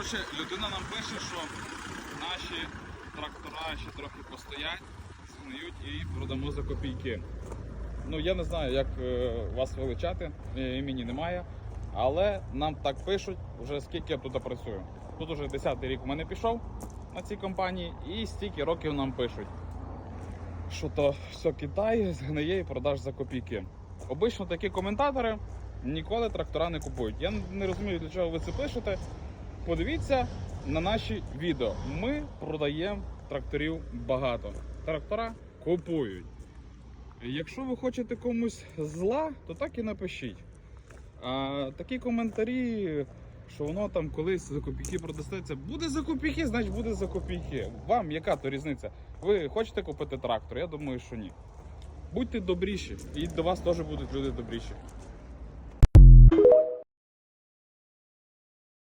Коротше, людина нам пише, що наші трактора ще трохи постоять, згниють і продамо за копійки. Ну я не знаю, як е, вас величати, е, імені немає. Але нам так пишуть, вже скільки я тут працюю. Тут уже 10-й рік у мене пішов на цій компанії, і стільки років нам пишуть, що то все Китай згниє і продаж за копійки. Обично такі коментатори ніколи трактора не купують. Я не розумію, для чого ви це пишете. Подивіться на наші відео. Ми продаємо тракторів багато. Трактора купують. Якщо ви хочете комусь зла, то так і напишіть. А такі коментарі, що воно там колись за копійки продастеться, буде за копійки, значить буде за копійки. Вам яка то різниця? Ви хочете купити трактор? Я думаю, що ні. Будьте добріші, і до вас теж будуть люди добріші.